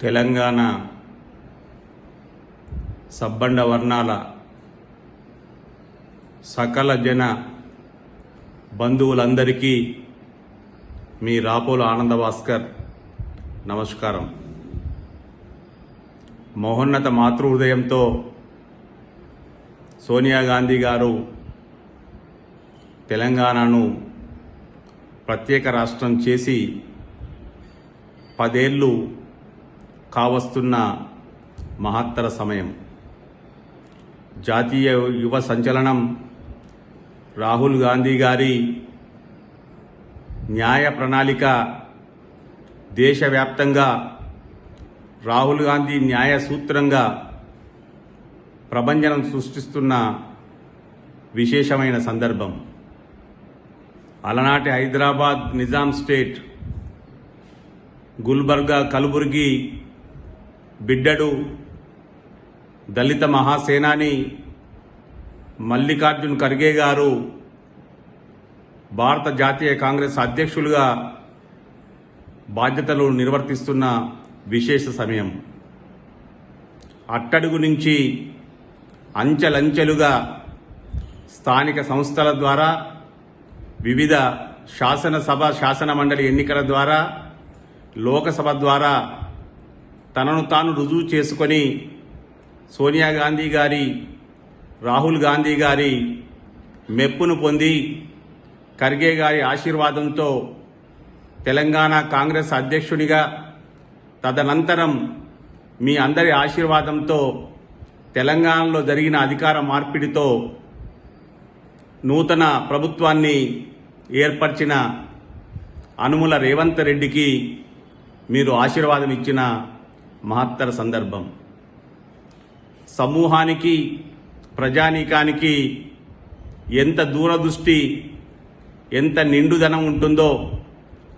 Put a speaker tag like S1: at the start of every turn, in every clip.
S1: తెలంగాణ సబ్బండ వర్ణాల సకల జన బంధువులందరికీ మీ రాపోల ఆనంద భాస్కర్ నమస్కారం. మహోన్నత మాతృహృదయంతో సోనియా గాంధీ గారు తెలంగాణను ప్రత్యేక రాష్ట్రం చేసి పదేళ్ళు కావస్తున్న మహత్తర సమయం. జాతీయ యువ సంచలనం. రాహుల్ గాంధీ గారి న్యాయ ప్రణాళిక దేశవ్యాప్తంగా రాహుల్ గాంధీ న్యాయ సూత్రంగా ప్రభంజనం సృష్టిస్తున్న విశేషమైన సందర్భం. అలనాటి హైదరాబాద్ నిజాం స్టేట్ గుల్బర్గా కలుబుర్గి బిడ్డడు దళిత మహాసేనాని మల్లికార్జున్ ఖర్గే గారు భారత జాతీయ కాంగ్రెస్ అధ్యక్షులుగా బాధ్యతలు నిర్వర్తిస్తున్న విశేష సమయం. అట్టడుగు నుంచి అంచెలంచెలుగా స్థానిక సంస్థల ద్వారా వివిధ శాసనసభ శాసన మండలి ఎన్నికల ద్వారా లోకసభ ద్వారా తనను తాను రుజువు చేసుకొని సోనియా గాంధీ గారి రాహుల్ గాంధీ గారి మెప్పును పొంది ఖర్గే గారి ఆశీర్వాదంతో తెలంగాణ కాంగ్రెస్ అధ్యక్షుడిగా తదనంతరం మీ అందరి ఆశీర్వాదంతో తెలంగాణలో జరిగిన అధికార మార్పిడితో నూతన ప్రభుత్వాన్ని ఏర్పరిచిన అనుముల రేవంత్ రెడ్డికి మీరు ఆశీర్వాదం ఇచ్చిన మహత్తర సందర్భం. సమూహానికి ప్రజానీకానికి ఎంత దూరదృష్టి ఎంత నిండుదనం ఉంటుందో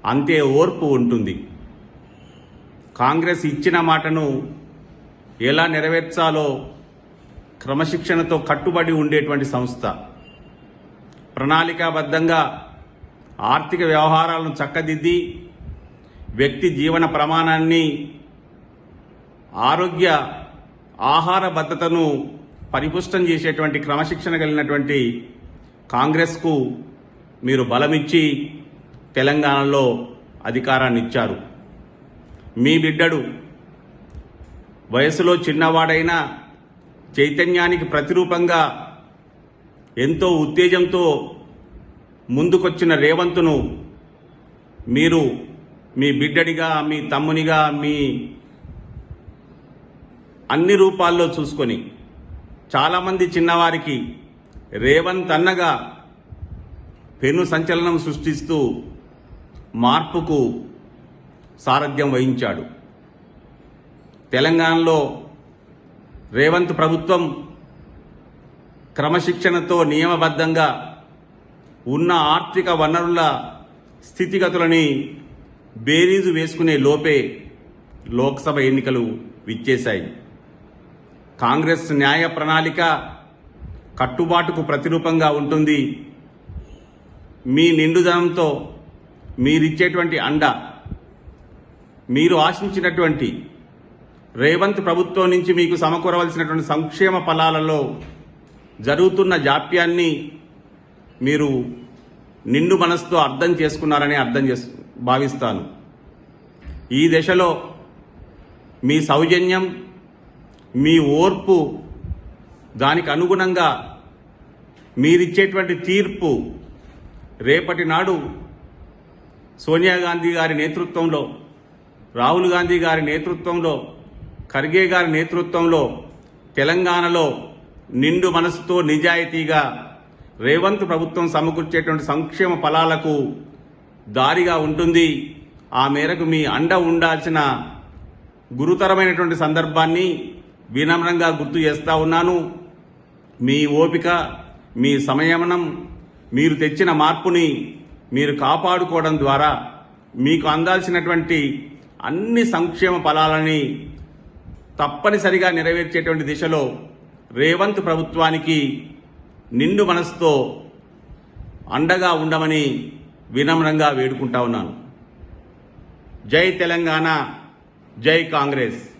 S1: అంతే ఓర్పు ఉంటుంది. కాంగ్రెస్ ఇచ్చిన మాటను ఎలా నెరవేర్చాలో క్రమశిక్షణతో కట్టుబడి ఉండేటువంటి సంస్థ. ప్రణాళికాబద్ధంగా ఆర్థిక వ్యవహారాలను చక్కదిద్ది వ్యక్తి జీవన ప్రమాణాన్ని ఆరోగ్య ఆహార భద్రతను పరిపుష్టం చేసేటువంటి క్రమశిక్షణ కలిగినటువంటి కాంగ్రెస్కు మీరు బలమిచ్చి తెలంగాణలో అధికారాన్ని ఇచ్చారు మీ బిడ్డడు వయసులో చిన్నవాడైనా చైతన్యానికి ప్రతిరూపంగా ఎంతో ఉత్తేజంతో ముందుకొచ్చిన రేవంతును మీరు మీ బిడ్డడిగా మీ తమ్మునిగా మీ అన్ని రూపాల్లో చూసుకొని చాలామంది చిన్నవారికి రేవంత్ అన్నగా పెను సంచలనం సృష్టిస్తూ మార్పుకు సారథ్యం వహించాడు. తెలంగాణలో రేవంత్ ప్రభుత్వం క్రమశిక్షణతో నియమబద్ధంగా ఉన్న ఆర్థిక వనరుల స్థితిగతులని బేరీజు వేసుకునే లోపే లోక్సభ ఎన్నికలు విచ్చేశాయి. కాంగ్రెస్ న్యాయ ప్రణాళిక కట్టుబాటుకు ప్రతిరూపంగా ఉంటుంది. మీ నిండుదనంతో మీరిచ్చేటువంటి అండ మీరు ఆశించినటువంటి రేవంత్ ప్రభుత్వం నుంచి మీకు సమకూరవలసినటువంటి సంక్షేమ ఫలాలలో జరుగుతున్న జాప్యాన్ని మీరు నిండు మనసుతో అర్థం చేసుకున్నారని అర్థం చేసు భావిస్తాను. ఈ దశలో మీ సౌజన్యం మీ ఓర్పు దానికి అనుగుణంగా మీరిచ్చేటువంటి తీర్పు రేపటి నాడు సోనియా గాంధీ గారి నేతృత్వంలో రాహుల్ గాంధీ గారి నేతృత్వంలో ఖర్గే గారి నేతృత్వంలో తెలంగాణలో నిండు మనసుతో నిజాయితీగా రేవంత్ ప్రభుత్వం సమకూర్చేటువంటి సంక్షేమ ఫలాలకు దారిగా ఉంటుంది. ఆ మేరకు మీ అండ ఉండాల్సిన గురుతరమైనటువంటి సందర్భాన్ని వినమ్రంగా గుర్తు చేస్తా ఉన్నాను. మీ ఓపిక మీ సంయమనం మీరు తెచ్చిన మార్పుని మీరు కాపాడుకోవడం ద్వారా మీకు అందాల్సినటువంటి అన్ని సంక్షేమ ఫలాలని తప్పనిసరిగా నెరవేర్చేటువంటి దిశలో రేవంత్ ప్రభుత్వానికి నిండు మనసుతో అండగా ఉండమని వినమ్రంగా వేడుకుంటా ఉన్నాను. జై తెలంగాణ జై కాంగ్రెస్.